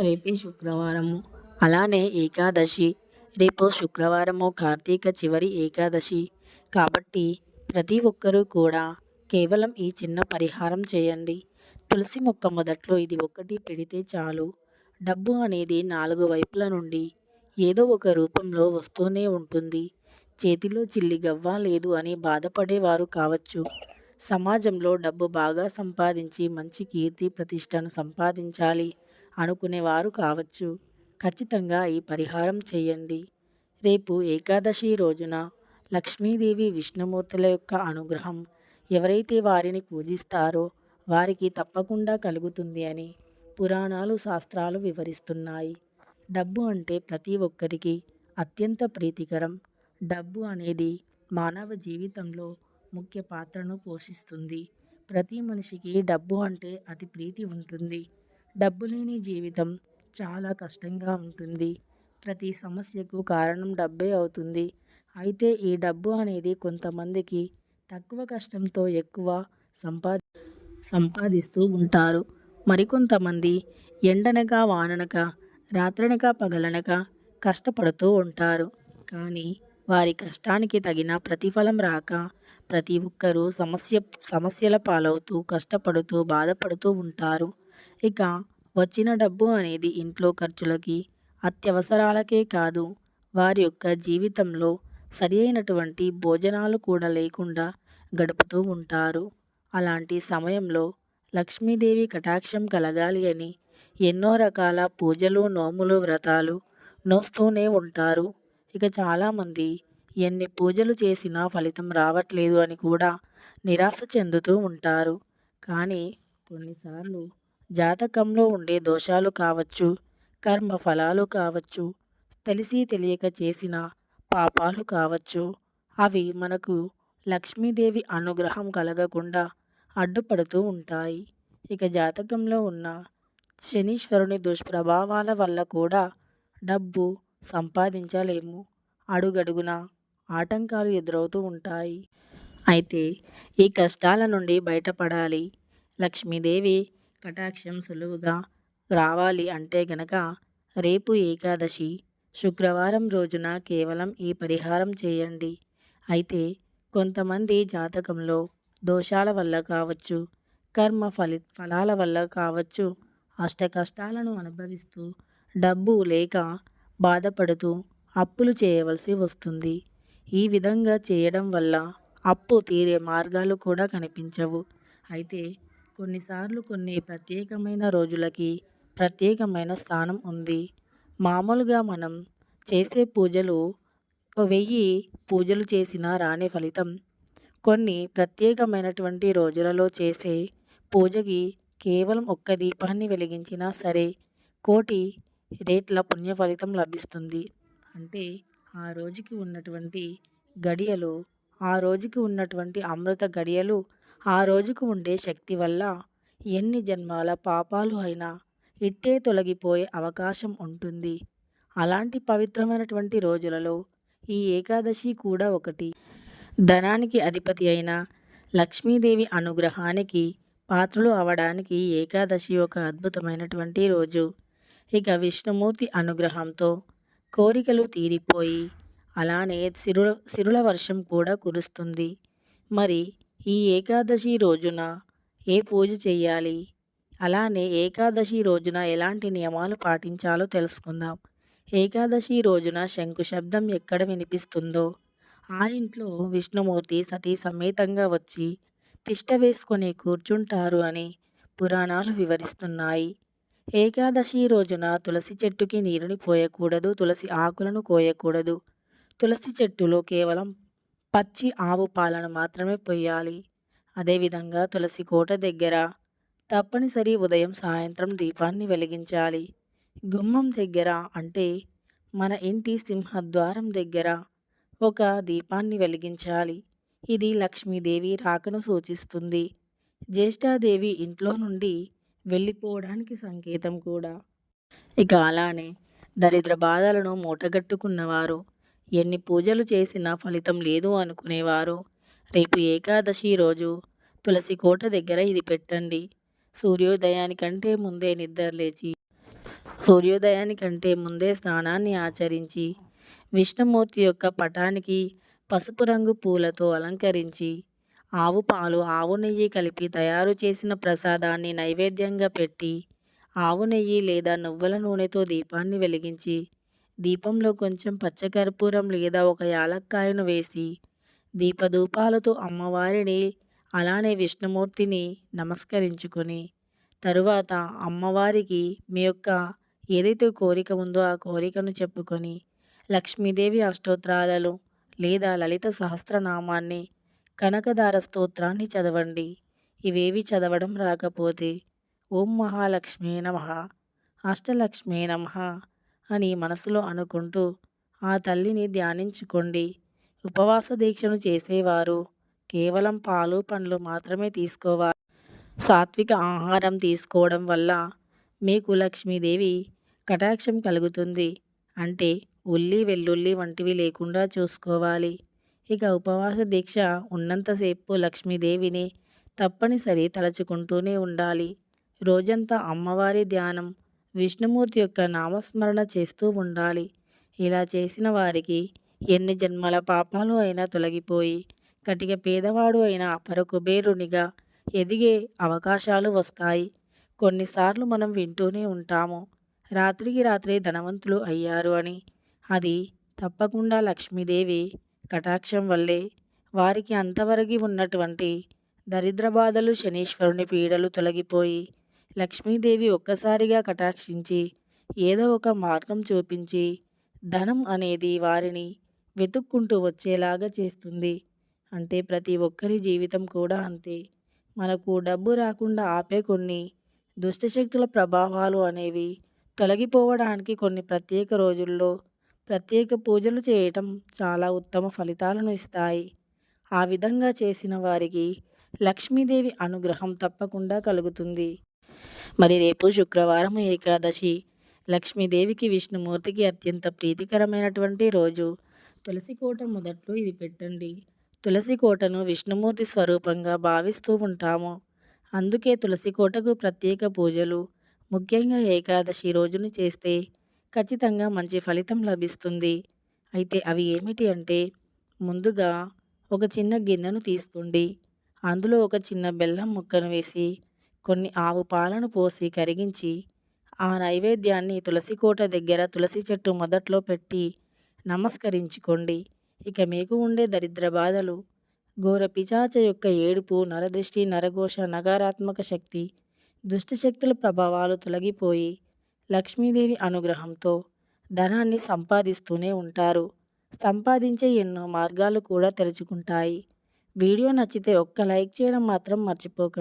రేపే శుక్రవారము. అలానే ఏకాదశి. రేపు శుక్రవారము కార్తీక చివరి ఏకాదశి. కాబట్టి ప్రతి ఒక్కరూ కూడా కేవలం ఈ చిన్న పరిహారం చేయండి. తులసి మొక్క మొదట్లో ఇది ఒకటి పెడితే చాలు. డబ్బు అనేది నాలుగు వైపుల నుండి ఏదో ఒక రూపంలో వస్తూనే ఉంటుంది. చేతిలో చిల్లి గవ్వ లేదు అని బాధపడేవారు కావచ్చు. సమాజంలో డబ్బు బాగా సంపాదించి మంచి కీర్తి ప్రతిష్టను సంపాదించాలి. అనుకునేవారు కావచ్చు. ఖచ్చితంగా ఈ పరిహారం చేయండి. రేపు ఏకాదశి రోజున లక్ష్మీదేవి విష్ణుమూర్తుల యొక్క అనుగ్రహం ఎవరైతే వారిని పూజిస్తారో వారికి తప్పకుండా కలుగుతుంది అని పురాణాలు శాస్త్రాలు వివరిస్తున్నాయి. డబ్బు అంటే ప్రతి ఒక్కరికి అత్యంత ప్రీతికరం. డబ్బు అనేది మానవ జీవితంలో ముఖ్య పాత్రను పోషిస్తుంది. ప్రతి మనిషికి డబ్బు అంటే అతి ప్రీతి ఉంటుంది. డబ్బు లేని జీవితం చాలా కష్టంగా ఉంటుంది. ప్రతి సమస్యకు కారణం డబ్బే అవుతుంది. అయితే ఈ డబ్బు అనేది కొంతమందికి తక్కువ కష్టంతో ఎక్కువ సంపా సంపాదిస్తూ ఉంటారు. మరికొంతమంది ఎండనగా వాననక రాత్రనక పగలనక కష్టపడుతూ ఉంటారు. కానీ వారి కష్టానికి తగిన ప్రతిఫలం రాక ప్రతి ఒక్కరూ సమస్య సమస్యల పాలవుతూ కష్టపడుతూ బాధపడుతూ ఉంటారు. ఇక వచ్చిన డబ్బు అనేది ఇంట్లో ఖర్చులకి అత్యవసరాలకే కాదు వారి యొక్క జీవితంలో సరి అయినటువంటి భోజనాలు కూడా లేకుండా గడుపుతూ ఉంటారు. అలాంటి సమయంలో లక్ష్మీదేవి కటాక్షం కలగాలి అని ఎన్నో రకాల పూజలు నోములు వ్రతాలు నోస్తూనే ఉంటారు. ఇక చాలామంది ఎన్ని పూజలు చేసినా ఫలితం రావట్లేదు అని కూడా నిరాశ చెందుతూ ఉంటారు. కానీ కొన్నిసార్లు జాతకంలో ఉండే దోషాలు కావచ్చు కర్మ ఫలాలు కావచ్చు తెలిసి తెలియక చేసిన పాపాలు కావచ్చు అవి మనకు లక్ష్మీదేవి అనుగ్రహం కలగకుండా అడ్డుపడుతూ ఉంటాయి. ఇక జాతకంలో ఉన్న శనీశ్వరుని దుష్ప్రభావాల వల్ల కూడా డబ్బు సంపాదించలేము. అడుగడుగున ఆటంకాలు ఎదురవుతూ ఉంటాయి. అయితే ఈ కష్టాల నుండి బయటపడాలి. లక్ష్మీదేవి కటాక్షం సులువుగా రావాలి అంటే గనక రేపు ఏకాదశి శుక్రవారం రోజున కేవలం ఈ పరిహారం చేయండి. అయితే కొంతమంది జాతకంలో దోషాల వల్ల కావచ్చు కర్మ ఫలి ఫలాల వల్ల కావచ్చు అష్ట కష్టాలను అనుభవిస్తూ డబ్బు లేక బాధపడుతూ అప్పులు చేయవలసి వస్తుంది. ఈ విధంగా చేయడం వల్ల అప్పు తీరే మార్గాలు కూడా కనిపించవు. అయితే కొన్నిసార్లు కొన్ని ప్రత్యేకమైన రోజులకి ప్రత్యేకమైన స్థానం ఉంది. మామూలుగా మనం చేసే పూజలు వెయ్యి పూజలు చేసినా రాని ఫలితం. కొన్ని ప్రత్యేకమైనటువంటి రోజులలో చేసే పూజకి కేవలం ఒక్క దీపాన్ని వెలిగించినా సరే కోటి రేట్ల పుణ్య ఫలితం లభిస్తుంది. అంటే ఆ రోజుకి ఉన్నటువంటి గడియలు ఆ రోజుకి ఉన్నటువంటి అమృత గడియలు ఆ రోజుకు ఉండే శక్తి వల్ల ఎన్ని జన్మాల పాపాలు అయినా ఇట్టే తొలగిపోయే అవకాశం ఉంటుంది. అలాంటి పవిత్రమైనటువంటి రోజులలో ఈ ఏకాదశి కూడా ఒకటి. ధనానికి అధిపతి అయిన లక్ష్మీదేవి అనుగ్రహానికి పాత్రలు అవడానికి ఏకాదశి ఒక అద్భుతమైనటువంటి రోజు. ఇక విష్ణుమూర్తి అనుగ్రహంతో కోరికలు తీరిపోయి అలానే సిరుల సిరుల వర్షం కూడా కురుస్తుంది. మరి ఈ ఏకాదశి రోజున ఏ పూజ చేయాలి? అలానే ఏకాదశి రోజున ఎలాంటి నియమాలు పాటించాలో తెలుసుకుందాం. ఏకాదశి రోజున శంకు శబ్దం ఎక్కడ వినిపిస్తుందో? ఆ ఇంట్లో విష్ణుమూర్తి సతీ సమేతంగా వచ్చి తిష్ట వేసుకొని కూర్చుంటారు అని పురాణాలు వివరిస్తున్నాయి. ఏకాదశి రోజున తులసి చెట్టుకి నీరుని పోయకూడదు తులసి ఆకులను కోయకూడదు. తులసి చెట్టులో కేవలం పచ్చి ఆవు పాలను మాత్రమే పొయ్యాలి. అదేవిధంగా తులసి కోట దగ్గర తప్పనిసరి ఉదయం సాయంత్రం దీపాన్ని వెలిగించాలి. గుమ్మం దగ్గర అంటే మన ఇంటి సింహద్వారం దగ్గర ఒక దీపాన్ని వెలిగించాలి. ఇది లక్ష్మీదేవి రాకను సూచిస్తుంది. జ్యేష్ఠాదేవి ఇంట్లో నుండి వెళ్ళిపోవడానికి సంకేతం కూడా. ఇక అలానే దరిద్ర బాధలను మూటగట్టుకున్నవారు ఎన్ని పూజలు చేసినా ఫలితం లేదు అనుకునేవారు. రేపు ఏకాదశి రోజు. తులసి కోట దగ్గర ఇది పెట్టండి. సూర్యోదయానికంటే ముందే నిద్ర లేచి సూర్యోదయానికంటే ముందే స్నానాన్ని ఆచరించి విష్ణుమూర్తి యొక్క పటానికి పసుపు రంగు పూలతో అలంకరించి ఆవు పాలు ఆవు నెయ్యి కలిపి తయారు చేసిన ప్రసాదాన్ని నైవేద్యంగా పెట్టి ఆవు నెయ్యి లేదా నువ్వుల నూనెతో దీపాన్ని వెలిగించి దీపంలో కొంచెం పచ్చకర్పూరం లేదా ఒక యాలక్కాయను వేసి దీపధూపాలతో అమ్మవారిని అలానే విష్ణుమూర్తిని నమస్కరించుకొని తరువాత అమ్మవారికి మీ యొక్క ఏదైతే కోరిక ఉందో ఆ కోరికను చెప్పుకొని లక్ష్మీదేవి అష్టోత్తరాలలో లేదా లలిత సహస్రనామాన్ని కనకదార స్తోత్రాన్ని చదవండి. ఇవేవి చదవడం రాకపోతే ఓం మహాలక్ష్మీ నమ. అష్టలక్ష్మీ నమ. అని మనసులో అనుకుంటూ ఆ తల్లిని ధ్యానించుకోండి. ఉపవాస దీక్షను చేసేవారు. కేవలం పాలు పండ్లు మాత్రమే తీసుకోవాలి సాత్విక ఆహారం తీసుకోవడం వల్ల మీకు లక్ష్మీదేవి కటాక్షం కలుగుతుంది. అంటే ఉల్లి వెల్లుల్లి వంటివి లేకుండా చూసుకోవాలి. ఇక ఉపవాస దీక్ష ఉన్నంతసేపు లక్ష్మీదేవిని తప్పనిసరి తలచుకుంటూనే ఉండాలి. రోజంతా అమ్మవారి ధ్యానం విష్ణుమూర్తి యొక్క నామస్మరణ చేస్తూ ఉండాలి. ఇలా చేసిన వారికి ఎన్ని జన్మల పాపాలు అయినా తొలగిపోయి కటిక పేదవాడు అయిన అపర కుబేరునిగా ఎదిగే అవకాశాలు వస్తాయి. కొన్నిసార్లు మనం వింటూనే ఉంటాము రాత్రికి రాత్రే ధనవంతులు అయ్యారు అని. అది తప్పకుండా లక్ష్మీదేవి కటాక్షం వల్లే వారికి అంతవరకు ఉన్నటువంటి దరిద్ర బాధలు శనీశ్వరుని పీడలు తొలగిపోయి లక్ష్మీదేవి ఒక్కసారిగా కటాక్షించి ఏదో ఒక మార్గం చూపించి ధనం అనేది వారిని వెతుక్కుంటూ వచ్చేలాగా చేస్తుంది. అంటే ప్రతి ఒక్కరి జీవితం కూడా అంతే. మనకు డబ్బు రాకుండా ఆపే కొన్ని దుష్టశక్తుల ప్రభావాలు అనేవి తొలగిపోవడానికి కొన్ని ప్రత్యేక రోజుల్లో ప్రత్యేక పూజలు చేయటం చాలా ఉత్తమ ఫలితాలను ఇస్తాయి. ఆ విధంగా చేసిన వారికి లక్ష్మీదేవి అనుగ్రహం తప్పకుండా కలుగుతుంది. మరి రేపు శుక్రవారం ఏకాదశి. లక్ష్మీదేవికి విష్ణుమూర్తికి అత్యంత ప్రీతికరమైనటువంటి రోజు. తులసి కోట మొదట్లో ఇది పెట్టండి. తులసి కోటను విష్ణుమూర్తి స్వరూపంగా భావిస్తూ ఉంటాము. అందుకే తులసి కోటకు ప్రత్యేక పూజలు ముఖ్యంగా ఏకాదశి రోజును చేస్తే ఖచ్చితంగా మంచి ఫలితం లభిస్తుంది. అయితే అవి ఏమిటి అంటే ముందుగా ఒక చిన్న గిన్నెను తీసుకోండి అందులో ఒక చిన్న బెల్లం ముక్కను వేసి కొన్ని ఆవు పాలను పోసి కరిగించి ఆ నైవేద్యాన్ని తులసి కోట దగ్గర తులసి చెట్టు మొదట్లో పెట్టి నమస్కరించుకోండి. ఇక మీకు ఉండే దరిద్ర బాధలు ఘోర పిచాచ యొక్క ఏడుపు నరదృష్టి నరఘోష నగారాత్మక శక్తి దుష్టశక్తుల ప్రభావాలు తొలగిపోయి లక్ష్మీదేవి అనుగ్రహంతో ధనాన్ని సంపాదిస్తూనే ఉంటారు. సంపాదించే ఎన్నో మార్గాలు కూడా తెరుచుకుంటాయి. వీడియో నచ్చితే ఒక్క లైక్ చేయడం మాత్రం మర్చిపోకండి.